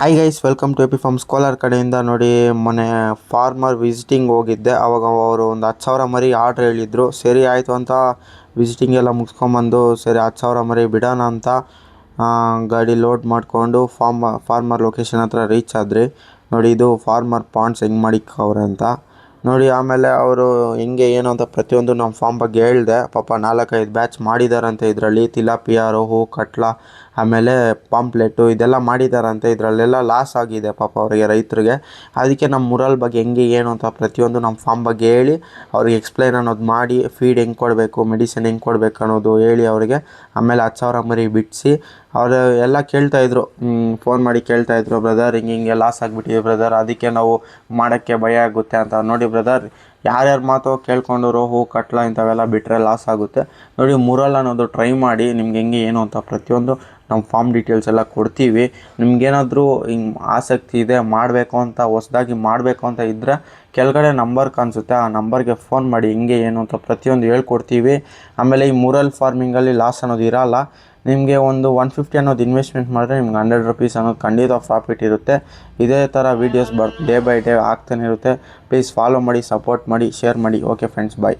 Hi guys welcome to AP farm scholar ಕಡೆಯಿಂದ ನೋಡಿ, ಮೊನ್ನೆ ಫಾರ್ಮರ್ ವಿಸಿಟಿಂಗ್ ಹೋಗಿದ್ದೆ. ಅವಾಗ ಅವರು ಒಂದು ಹತ್ತು ಸಾವಿರ ಮರಿ ಆರ್ಡ್ರ್ ಹೇಳಿದ್ರು. ಸರಿ ಆಯಿತು ಅಂತ ವಿಸಿಟಿಂಗ್ ಎಲ್ಲ ಮುಗಿಸ್ಕೊಂಬಂದು, ಸರಿ ಹತ್ತು ಸಾವಿರ ಮರಿ ಬಿಡೋಣ ಅಂತ ಗಾಡಿ ಲೋಡ್ ಮಾಡಿಕೊಂಡು ಫಾರ್ಮ ಫಾರ್ಮರ್ ಲೊಕೇಶನ್ ಹತ್ರ ರೀಚ್ ಆದ್ರಿ. ನೋಡಿ, ಇದು ಫಾರ್ಮರ್ ಪಾಂಡ್ಸ್ ಹೆಂಗೆ ಮಾಡಿಕ್ಕವ್ರೆ ಅಂತ. ನೋಡಿ, ಆಮೇಲೆ ಅವರು ಹೆಂಗೆ ಏನು ಅಂತ ಪ್ರತಿಯೊಂದು ನಮ್ಮ ಫಾರ್ಮ್ ಬಗ್ಗೆ ಹೇಳಿದೆ. ಪಾಪ ನಾಲ್ಕೈದು ಬ್ಯಾಚ್ ಮಾಡಿದಾರಂತೆ ಇದರಲ್ಲಿ. ತಿಲಾಪಿಯಾ, ರೋಹು, ಕಟ್ಲ, ಆಮೇಲೆ ಪಾಂಪ್ಲೆಟು ಇದೆಲ್ಲ ಮಾಡಿದಾರಂತೆ. ಇದರಲ್ಲೆಲ್ಲ ಲಾಸ್ ಆಗಿದೆ ಪಾಪ ಅವರಿಗೆ ರೈತರಿಗೆ. ಅದಕ್ಕೆ ನಮ್ಮ ಮುರಲ್ ಬಗ್ಗೆ ಹೆಂಗೆ ಏನು ಅಂತ ಪ್ರತಿಯೊಂದು ನಮ್ಮ ಫಾರ್ಮ್ ಬಗ್ಗೆ ಹೇಳಿ, ಅವ್ರಿಗೆ ಎಕ್ಸ್ಪ್ಲೈನ್ ಅನ್ನೋದು ಮಾಡಿ ಫೀಡ್ ಹೆಂಗೆ ಕೊಡಬೇಕು ಮೆಡಿಸಿನ್ ಹೆಂಗೆ ಕೊಡಬೇಕು ಅನ್ನೋದು ಹೇಳಿ ಅವರಿಗೆ. ಆಮೇಲೆ ಹತ್ತು ಸಾವಿರ ಮರಿ ಬಿಡಿಸಿ ಅವರು ಎಲ್ಲ ಕೇಳ್ತಾಯಿದ್ರು ಫೋನ್ ಮಾಡಿ ಕೇಳ್ತಾಯಿದ್ರು ಬ್ರದರ್ ಹಿಂಗೆ ಹಿಂಗೆ ಲಾಸ್ ಆಗಿಬಿಟ್ಟಿದೆ ಬ್ರದರ್ ಅದಕ್ಕೆ ನಾವು ಮಾಡೋಕ್ಕೆ ಭಯ ಆಗುತ್ತೆ ಅಂತ. ನೋಡಿ ಬ್ರದರ್ ಯಾರ್ಯಾರ ಮಾತು ಕೇಳ್ಕೊಂಡು ಹೂ, ಕಟ್ಲ ಇಂಥವೆಲ್ಲ ಬಿಟ್ಟರೆ ಲಾಸ್ ಆಗುತ್ತೆ. ನೋಡಿ ಮುರಲ್ ಅನ್ನೋದು ಟ್ರೈ ಮಾಡಿ, ನಿಮ್ಗೆ ಹೆಂಗೆ ಏನು ಅಂತ ಪ್ರತಿಯೊಂದು ನಮ್ಮ ಫಾರ್ಮ್ ಡೀಟೇಲ್ಸ್ ಎಲ್ಲ ಕೊಡ್ತೀವಿ. ನಿಮ್ಗೇನಾದರೂ ಹಿಂಗೆ ಆಸಕ್ತಿ ಇದೆ, ಮಾಡಬೇಕು ಅಂತ, ಹೊಸ್ದಾಗಿ ಮಾಡಬೇಕು ಅಂತ ಇದ್ದರೆ ಕೆಳಗಡೆ ನಂಬರ್ ಕಾಣಿಸುತ್ತೆ ಆ ನಂಬರ್ಗೆ ಫೋನ್ ಮಾಡಿ, ಹಿಂಗೆ ಏನು ಅಂತ ಪ್ರತಿಯೊಂದು ಹೇಳ್ಕೊಡ್ತೀವಿ. ಆಮೇಲೆ ಈ ಮುರಲ್ ಫಾರ್ಮಿಂಗಲ್ಲಿ ಲಾಸ್ ಅನ್ನೋದು ಇರಲ್ಲ. ನಿಮಗೆ ಒಂದು ಒನ್ ಫಿಫ್ಟಿ ಅನ್ನೋದು ಇನ್ವೆಸ್ಟ್ಮೆಂಟ್ ಮಾಡಿದ್ರೆ ನಿಮ್ಗೆ ಹಂಡ್ರೆಡ್ ರುಪೀಸ್ ಅನ್ನೋದು ಖಂಡಿತ ಪ್ರಾಫಿಟ್ ಇರುತ್ತೆ. ಇದೇ ಥರ ವೀಡಿಯೋಸ್ ಬರ್ ಡೇ ಬೈ ಡೇ ಆಗ್ತಾನೆ ಇರುತ್ತೆ. ಪ್ಲೀಸ್ ಫಾಲೋ ಮಾಡಿ ಸಪೋರ್ಟ್ ಮಾಡಿ ಶೇರ್ ಮಾಡಿ. Okay friends bye